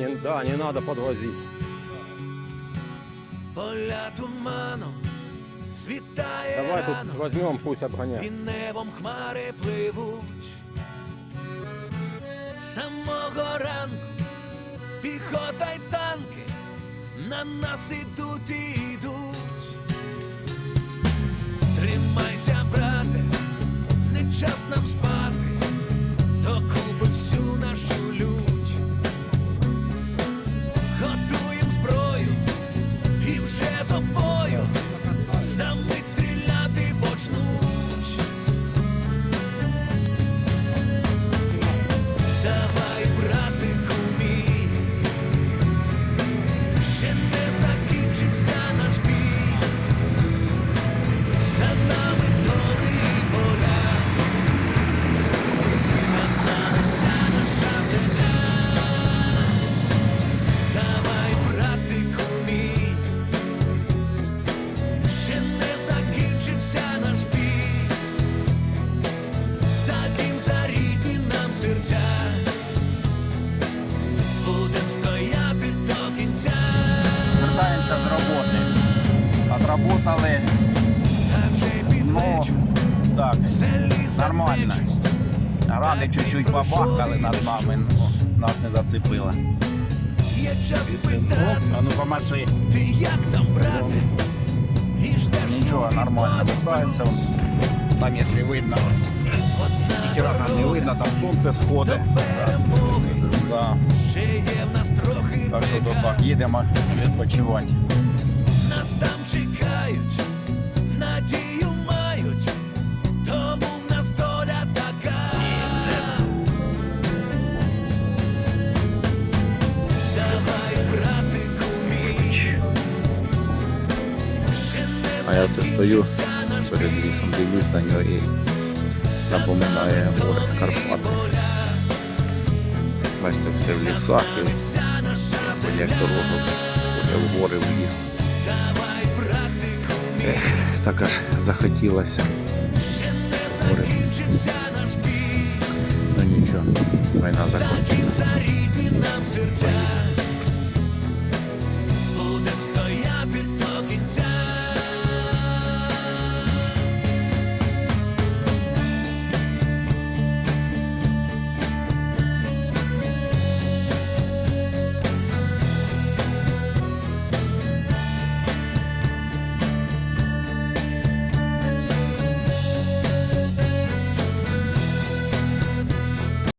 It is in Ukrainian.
Не, да, не надо подвозить. Поля туманом світає Давай рано, тут возьмем, пусть обгоняет. під небом хмари пливуть. З Самого ранку піхота й танки на нас ідуть і йдуть. Тримайся, брате, не час нам спати, докупи всю нашу лють. Закінчився наш бій. Нами доли поля, за нами вся наша земля. Давай, братику мій, ще не закінчився наш бій. За дім, нам серця. Вже під ну, так, нормально. Ради чуть-чуть побахкали над нами, ну, нас не зацепило. Є час питати, А ну помаши. ти як там, брате? І Нічого, нормально відповідь Там, якщо видно, ніхера там не видно, там сонце сходить. Да. Ще є в нас трохи Так що до так їдемо відпочивати. Нас там чекають, А я це стою перед лісом, дивлюсь на нього і напоминає гори Карпати. Бачите, все в лісах і ходять як дорога буде в гори, в ліс. Ех, так аж захотілося. бій. Ну нічого, війна За закінчиться. дім, за рідні нам серця. Будем стояти до кінця.